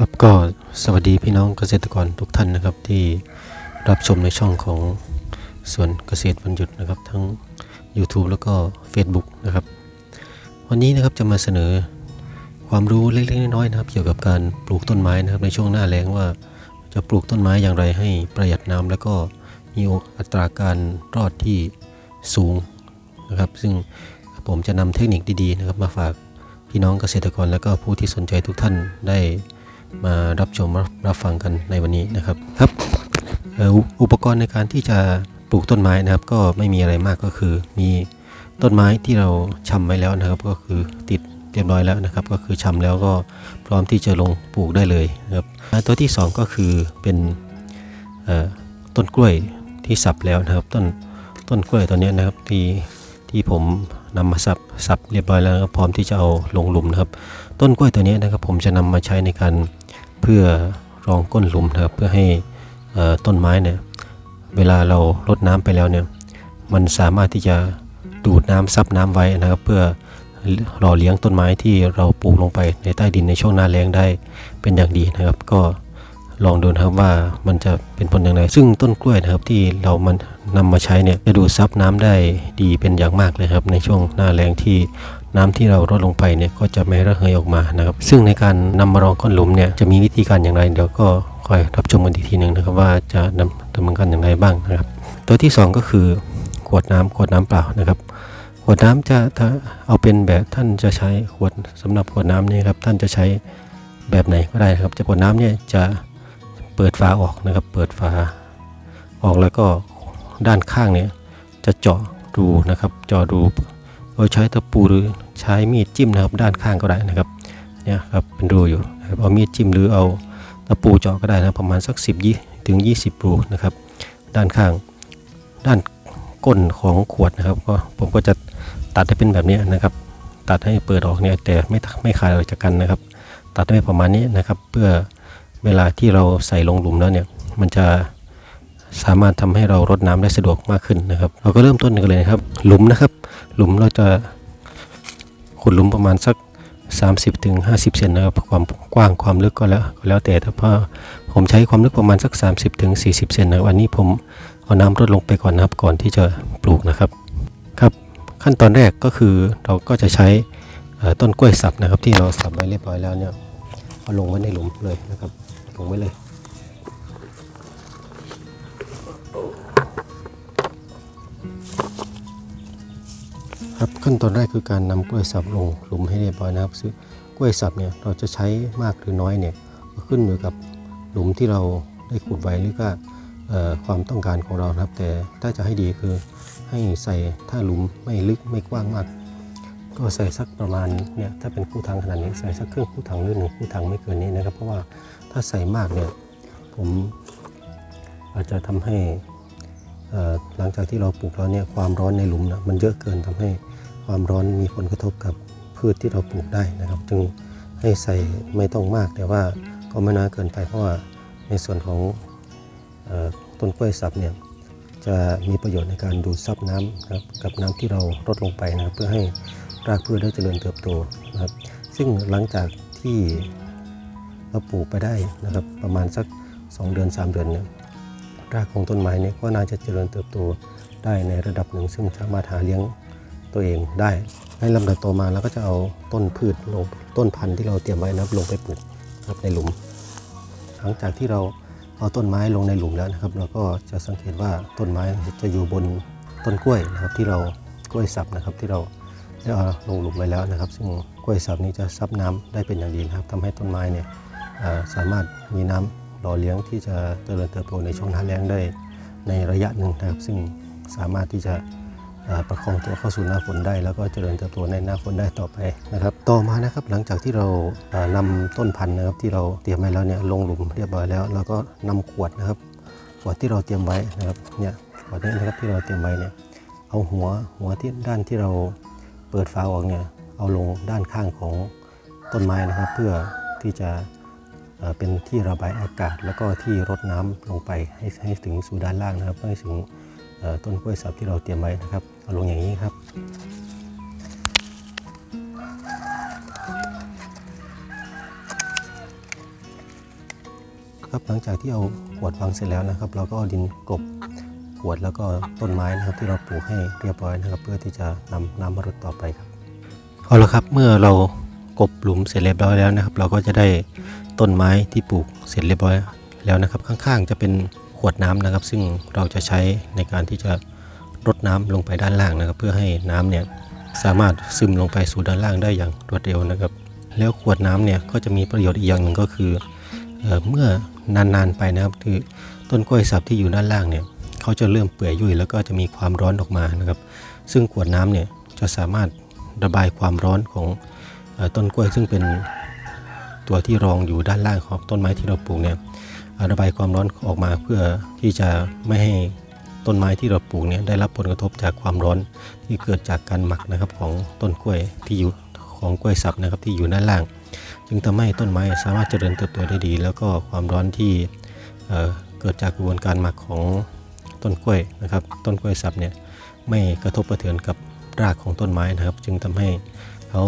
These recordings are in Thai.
ครับก็สวัสดีพี่น้องเกษตรกรทุกท่านนะครับ ที่รับชมในช่องของสวนเกษตรวันหยุดนะครับ ทั้ง YouTube แล้วก็ Facebook นะครับ วันนี้นะครับจะมาเสนอความรู้เล็กๆน้อยๆนะครับ เกี่ยวกับการปลูกต้นไม้นะครับ ในช่วงหน้าแล้งว่าจะปลูกต้นไม้อย่างไรให้ประหยัดน้ำแล้วก็มีอัตราการรอดที่สูงนะครับ ซึ่งผมจะนำเทคนิคดีๆนะครับ มาฝากพี่น้องเกษตรกร และก็ผู้ที่สนใจทุกท่านได้ มารับชมรับรับฟังกันในวันนี้นะครับครับเอ่ออุอุปกรณ์ในการที่จะปลูกต้นไม้นะครับ ก็ไม่มีอะไรมากก็คือ มีต้นไม้ที่เราชำไว้แล้วนะครับ ก็คือติดเรียบร้อยแล้วนะครับ ก็คือชำแล้วก็พร้อมที่จะลงปลูกได้เลยนะครับอ่าตัวที่สองก็คือเป็นเอ่อต้นกล้วยที่สับแล้วนะครับ ต้นต้นกล้วยตัวเนี้ยนะครับที่ที่ผม นำมาสับสับเรียบร้อยแล้วนะครับพร้อมที่จะเอาลงหลุมนะครับ ต้นกล้วยตัวนี้นะครับผมจะนำมาใช้ในการเพื่อรองก้นหลุมนะครับเพื่อให้ต้นไม้เนี่ยเวลาเรารดน้ำไปแล้วเนี่ยมันสามารถที่จะดูดน้ำซับน้ำไว้นะครับ เพื่อรอเลี้ยงต้นไม้ที่เราปลูกลงไปในใต้ดินในช่วงหน้าแล้งได้เป็นอย่างดีนะครับ ก็ลองดูนะครับว่ามันจะเป็นผลอย่างไรซึ่งต้นกล้วยนะครับที่เรามัน นำมาใช้เนี่ยจะดูดซับน้ำได้ดีเป็นอย่างมากเลยครับ ในช่วงหน้าแล้งที่น้ำที่เราลดลงไปเนี่ยก็จะไม่ระเหยออกมานะครับ ซึ่งในการนำมารองก้นหลุมเนี่ยจะมีวิธีการอย่างไร เดี๋ยวก็คอยรับชมกันอีกทีหนึ่งนะครับว่าจะดำดำเนินการอย่างไรบ้างนะครับ ตัวที่สองก็คือขวดน้ำขวดน้ำเปล่านะครับขวดน้ำจะถ้าเอาเป็นแบบท่านจะใช้ขวดสำหรับขวดน้ำนี่ครับท่านจะใช้แบบไหนก็ได้นะครับจะขวดน้ำเนี่ยจะเปิดฝาออกนะครับ เปิดฝาออกแล้วก็ ด้านข้างเนี่ยจะเจาะรูนะครับเจาะรูโดยใช้ตะปูหรือใช้มีดจิ้มนะครับด้านข้างก็ได้นะครับเนี่ยครับเป็นรูอยู่นะครับเอามีดจิ้มหรือเอาตะปูเจาะก็ได้นะประมาณสัก 10ยี่ถึง 20 รูนะครับ ด้านข้างด้านก้นของขวดนะครับก็ผมก็จะตัดให้เป็นแบบนี้นะครับ ตัดให้เปิดออกเนี่ยแต่ไม่ไม่ขาดออกจากกันนะครับ ตัดให้ประมาณนี้นะครับ เพื่อเวลาที่เราใส่ลงหลุมแล้วเนี่ยมันจะ สามารถทำให้เรารดน้ำได้สะดวกมากขึ้นนะครับ เราก็เริ่มต้นกันเลยนะครับ หลุมนะครับ หลุมเราจะขุดหลุมประมาณสัก 30ถึง50เซนนะครับความกว้างความลึกก็แล้วก็แล้วแต่ถ้าพอผมใช้ความลึกประมาณสัก 30ถึง40เซนนะครันนี้ผมเอาน้ำรดลงไปก่อนนะครับ ก่อนที่จะปลูกนะครับครับ ขั้นตอนแรกก็คือเราก็จะใช้ต้นกล้วยสับนะครับ ที่เราสับไว้เรียบร้อยแล้วเนี่ยเอาลงไว้ในหลุมเลยนะครับลงไว้เลย ครับขั้นตอนแรกคือการนำกล้วยสับลงหลุมให้เรียบร้อยนะครับซึ่งกล้วยสับเนี่ยเราจะใช้มากหรือน้อยเนี่ยก็ขึ้นอยู่กับหลุมที่เราได้ขุดไว้หรือก็ความต้องการของเราครับ แต่ถ้าจะให้ดีคือให้ใส่ถ้าหลุมไม่ลึกไม่กว้างมาก ก็ใส่สักประมาณเนี่ยถ้าเป็นคู่ถังขนาดนี้ใส่สักครึ่งคู่ถังหรือหนึ่งคู่ถังไม่เกินนี้นะครับ เพราะว่าถ้าใส่มากเนี่ยผมอาจจะทำให้หลังจากที่เราปลูกแล้วเนี่ยความร้อนในหลุมนะมันเยอะเกินทำให้ ความร้อนมีผลกระทบกับพืชที่เราปลูกได้นะครับ จึงให้ใส่ไม่ต้องมาก แต่ว่าก็ไม่น้อยเกินไปเพราะว่าในส่วนของออต้นกล้วยสับเนี่ยจะมีประโยชน์ในการดูดซับน้ำนะครับกับน้ำที่เราลดลงไปนะครับ เพื่อให้รากพืชได้เจริญเติบโตนะครับ ซึ่งหลังจากที่เราปลูกไปได้นะครับ ประมาณสัก 2 เดือน 3 เดือนเนี่ยรากของต้นไม้เนี่ยก็น่าจะเจริญเติบโตได้ในระดับหนึ่ง ซึ่งสามารถหาเลี้ยง ตัวเองได้ในลำดับต่อมาเราก็จะเอาต้นพืชลงต้นพันธุ์ที่เราเตรียมไว้นะครับลงไปปลูกนะครับในหลุม หลังจากที่เราเอาต้นไม้ลงในหลุมแล้วนะครับ เราก็จะสังเกตว่าต้นไม้จะอยู่บนต้นกล้วยนะครับที่เรากล้วยสับนะครับที่เราได้เอาลงหลุมไว้แล้วนะครับ ซึ่งกล้วยสับนี้จะซับน้ำได้เป็นอย่างดีนะครับทำให้ต้นไม้เนี่ยสามารถมีน้ำหล่อเลี้ยงที่จะเจริญเติบโตในช่วงหน้าแล้งได้ในระยะหนึ่งนะครับ ซึ่งสามารถที่จะ ประคองตัวเข้าสู่หน้าฝนได้ แล้วก็เจริญเติบโตในหน้าฝนได้ต่อไปนะครับต่อมานะครับหลังจากที่เราอ่านำต้นพันธุ์นะครับที่เราเตรียมไว้แล้วเนี่ยลงหลุมเรียบร้อยแล้วเราก็นำขวดนะครับขวดที่เราเตรียมไว้นะครับเนี่ยขวดนี้นะครับที่เราเตรียมไว้เนี่ยเอาหัวหัวที่ด้านที่เราเปิดฝาออกเนี่ยเอาลงด้านข้างของต้นไม้นะครับ เพื่อที่จะเป็นที่ระบายอากาศ แล้วก็ที่รดน้ำลงไปให้ให้ถึงสู่ด้านล่างนะครับให้ถึง ต้นกล้วยสับที่เราเตรียมไว้นะครับ เอาลงอย่างนี้ครับ ครับหลังจากที่เอาขวดวางเสร็จแล้วนะครับ เราก็เอาดินกบขวดแล้วก็ต้นไม้นะครับ ที่เราปลูกให้เรียบร้อยนะครับ เพื่อที่จะนำน้ำมารดต่อไปครับเอาละครับเมื่อเรากบหลุมเสร็จเรียบร้อยแล้วนะครับ เราก็จะได้ต้นไม้ที่ปลูกเสร็จเรียบร้อยแล้วนะครับ ข้างๆจะเป็น ขวดน้ำนะครับ ซึ่งเราจะใช้ในการที่จะรดน้ำลงไปด้านล่างนะครับ เพื่อให้น้ำเนี่ยสามารถซึมลงไปสู่ด้านล่างได้อย่างรวดเร็วนะครับ แล้วขวดน้ำเนี่ยก็จะมีประโยชน์อีกอย่างหนึ่งก็คือเอเมื่อนานๆไปนะครับคือต้นกล้วยสับที่อยู่ด้านล่างเนี่ยเขาจะเริ่มเปื่อยยุ่ยแล้วก็จะมีความร้อนออกมานะครับ ซึ่งขวดน้ำเนี่ยจะสามารถระบายความร้อนของอต้นกล้วยซึ่งเป็นตัวที่รองอยู่ด้านล่างของต้นไม้ที่เราปลูกเนี่ย ระบายความร้อนออกมาเพื่อที่จะไม่ให้ต้นไม้ที่เราปลูกเนี่ยได้รับผลกระทบจากความร้อนที่เกิดจากการหมักนะครับของต้นกล้วยที่อยู่ของกล้วยสับนะครับที่อยู่ด้านล่าง จึงทำให้ต้นไม้สามารถเจริญเติบโตได้ดี แล้วก็ความร้อนที่เเกิดจากกระบวนการหมักของต้นกล้วยนะครับ ต้นกล้วยสับเนี่ยไม่กระทบกระเทือนกับรากของต้นไม้นะครับ จึงทำให้เขา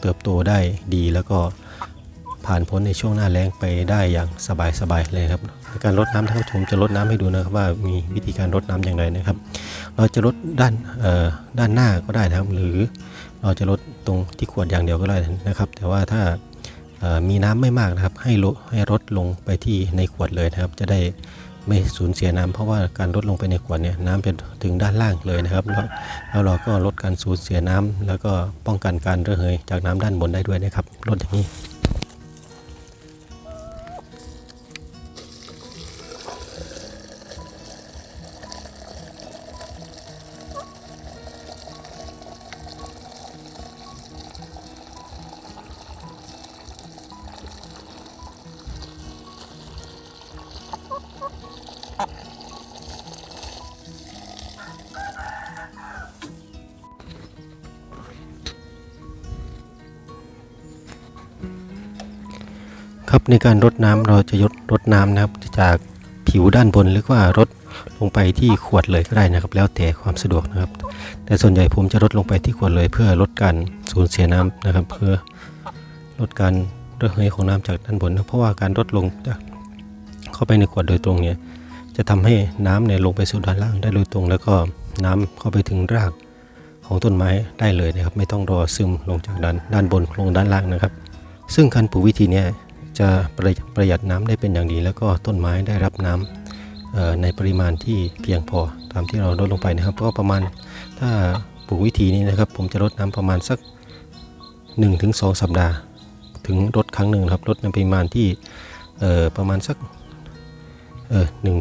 เติบโตได้ดีแล้วก็ ผ่านพ้นในช่วงหน้าแล้งไปได้อย่างสบายๆเลยครับในการรดน้ำท่านผู้ชมจะรดน้ำให้ดูนะครับว่ามีวิธีการรดน้ำอย่างไรนะครับ เราจะรดด้านด้านหน้าก็ได้นะครับ หรือเราจะลดตรงที่ขวดอย่างเดียวก็ได้นะครับ แต่ว่าถ้ามีน้ำไม่มากนะครับ ให้ลดให้ลดลงไปที่ในขวดเลยนะครับ จะได้ไม่สูญเสียน้ำเพราะว่าการลดลงไปในขวดเนี่ยน้ำจะถึงด้านล่างเลยนะครับ แล้วแล้วเราก็ลดการสูญเสียน้ำแล้วก็ป้องกันการระเหยจากน้ำด้านบนได้ด้วยนะครับลดอย่างนี้ ครับในการรดน้ำเราจะยดรดน้ำนะครับจากผิวด้านบนหรือว่ารดลงไปที่ขวดเลยก็ได้นะครับ แล้วแต่ความสะดวกนะครับ แต่ส่วนใหญ่ผมจะลดลงไปที่ขวดเลยเพื่อลดการสูญเสียน้ำนะครับ เพื่อลดการระเหยของน้ำจากด้านบนนะเพราะว่าการลดลงจากเข้าไปในขวดโดยตรงเนี่ยจะทำให้น้ำเนี่ยลงไปสู่ด้านล่างได้โดยตรง แล้วก็น้ำเข้าไปถึงรากของต้นไม้ได้เลยนะครับ ไม่ต้องรอซึมลงจากด้านด้านบนลงด้านล่างนะครับ ซึ่งการปลูกวิธีเนี้ย จะประหยัดประหยัดน้ำได้เป็นอย่างดี แล้วก็ต้นไม้ได้รับน้ำเอ่อในปริมาณที่เพียงพอตามที่เราลดลงไปนะครับก็ประมาณถ้าปลูกวิธีนี้นะครับ ผมจะลดน้ำประมาณสัก 1-2 สัปดาห์ ถึงลดครั้งหนึ่งครับลดในปริมาณที่ประมาณสักหนึ่ง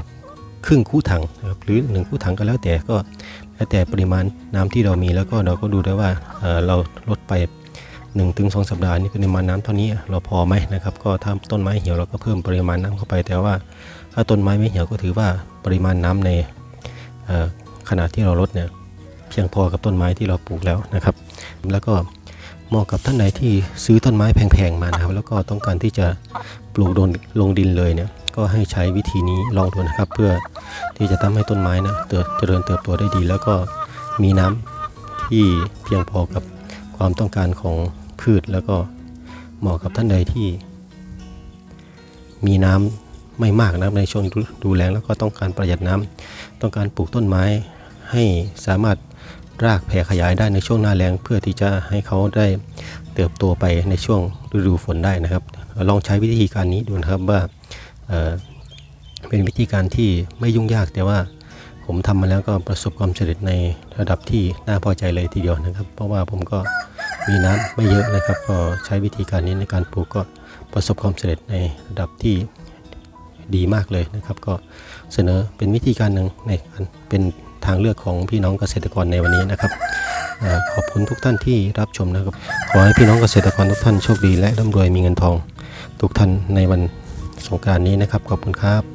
ครึ่งคู่ถังนะครับหรือหนึ่งคู่ถังก็แล้วแต่ก็แล้วแต่ปริมาณน้ำที่เรามีแล้วก็เราก็ดูได้ว่าเเราลดไป 1-2ถึง2สัปดาห์นี่ปริมาณน้ำเท่านี้เราพอไหมนะครับ ก็ถ้าต้นไม้เหี่ยวเราก็เพิ่มปริมาณน้ำเข้าไป แต่ว่าถ้าต้นไม้ไม่เหี่ยวก็ถือว่าปริมาณน้ำในเอ่อขนาดที่เราลดเนี่ยเพียงพอกับต้นไม้ที่เราปลูกแล้วนะครับ แล้วก็เหมาะกับท่านใดที่ซื้อต้นไม้แพงๆมานะครับ แล้วก็ต้องการที่จะปลูกลงลงดินเลยเนี่ยก็ให้ใช้วิธีนี้ลองดูนะครับ เพื่อที่จะทำให้ต้นไม้นะเติบเจริญเติบโตได้ดี แล้วก็มีน้ำที่เพียงพอกับความต้องการของ พืชแล้วก็เหมาะกับท่านใดที่ มีน้ำไม่มากนะครับในช่วงดูแลงแล้วก็ต้องการประหยัดน้ำต้องการปลูกต้นไม้ให้สามารถรากแผ่ขยายได้ในช่วงหน้าแล้งเพื่อที่จะให้เขาได้เติบโตไปในช่วงฤดูฝนได้นะครับ ลองใช้วิธีการนี้ดูนะครับว่าเเป็นวิธีการที่ไม่ยุ่งยากแต่ว่าผมทำมาแล้วก็ประสบความสำเร็จในระดับที่น่าพอใจเลยทีเดียวนะครับ เพราะว่าผมก็ มีน้ำไม่เยอะนะครับ ก็ใช้วิธีการนี้ในการปลูกก็ประสบความสำเร็จในระดับที่ดีมากเลยนะครับ ก็เสนอเป็นวิธีการหนึ่งในการเป็นทางเลือกของพี่น้องเกษตรกรในวันนี้นะครับเอขอบคุณทุกท่านที่รับชมนะครับ ขอให้พี่น้องเกษตรกรทุกท่านโชคดีและร่ำรวยมีเงินทอง ทุกท่านในวันสงการนี้นะครับ ขอบคุณครับ